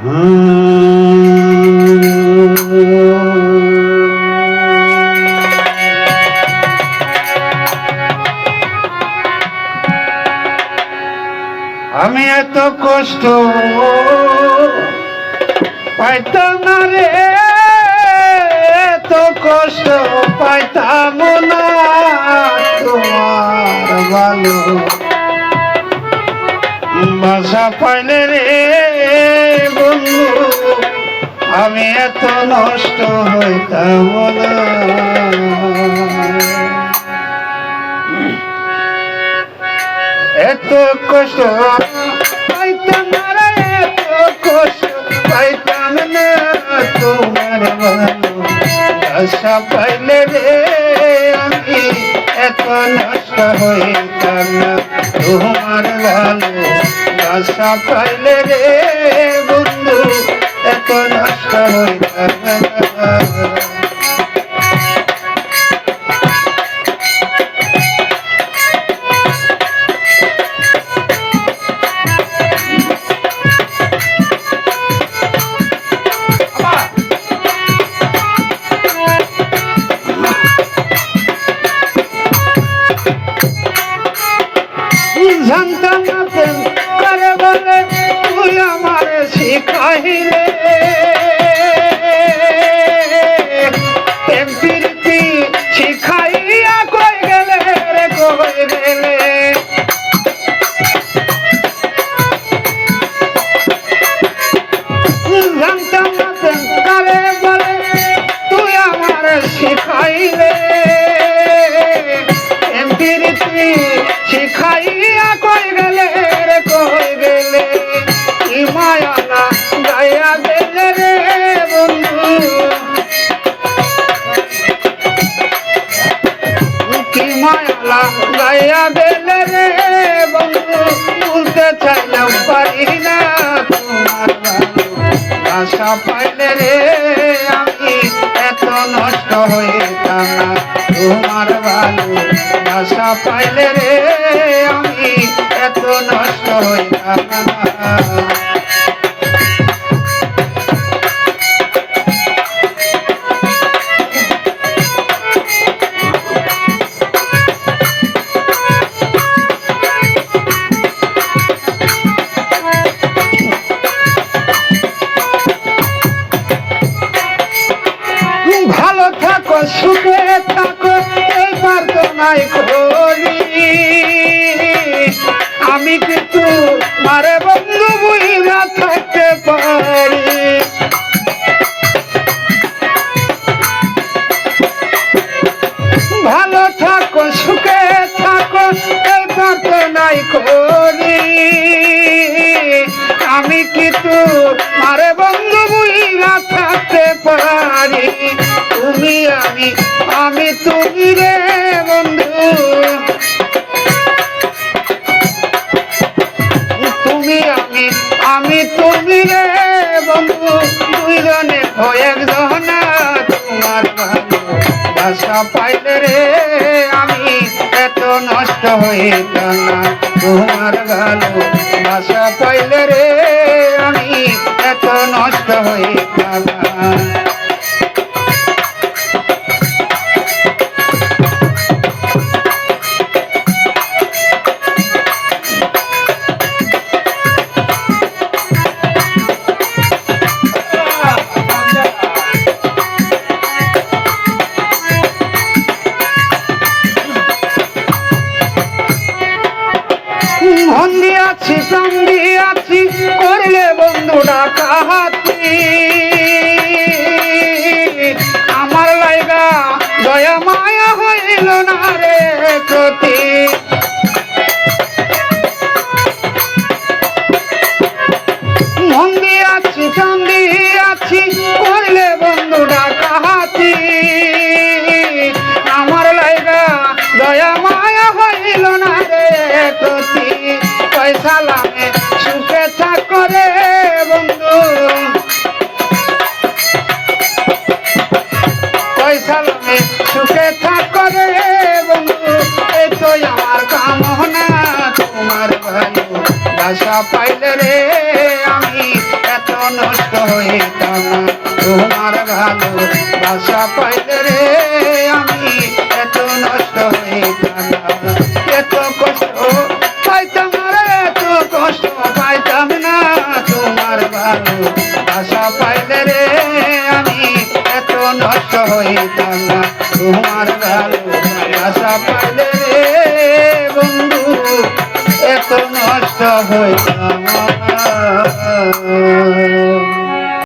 আমি এত কষ্ট পাইতাম না রে এত কষ্ট পাইতাম না তোমার ভালো আমি এত নষ্ট হইতাম না। এত কষ্ট পাইতাম না এত কষ্ট পাইতাম না। তোমার ভালো আশা পাইলে রে, আমি এত নষ্ট হইতাম না। তোমার ভালো আশা পাইলে রে, বন্ধু নষ্ট পাইলে রে আমি এত নষ্ট হইতাম আমি কিন্তু মারে বন্ধু বুঝা থাকতে পারি। ভালো থাকো, সুখে থাকো তো নাই করি। আমি কিন্তু মারে বন্ধু বুঝা থাকতে পারি। তুমি আমি আমি তুমি রে। বাসা পাইলে রে, আমি এত নষ্ট হইতাম না তোমার ভালো বাসা পাইলে রে, আমি এত নষ্ট হইতাম দিয়াছি সঙ্গী আছি করলে বন্ধু ডাকাহাতি আমার লাগে সুখে থাকো রে বন্ধু, এই তো আমার কামনা। তোমার ভালো বাসা পাইলে রে আমি এত নষ্ট হইতাম তোমার ভালো বাসা পাইলে রে আমি এত নষ্ট হইতাম এত কষ্ট পাইতাম রে, এত কষ্ট পাইতাম না। তোমার ভালো বাসা পাইলে তোমার ভালো বাসা পাইলে রে বন্ধু এত নষ্ট হইতাম।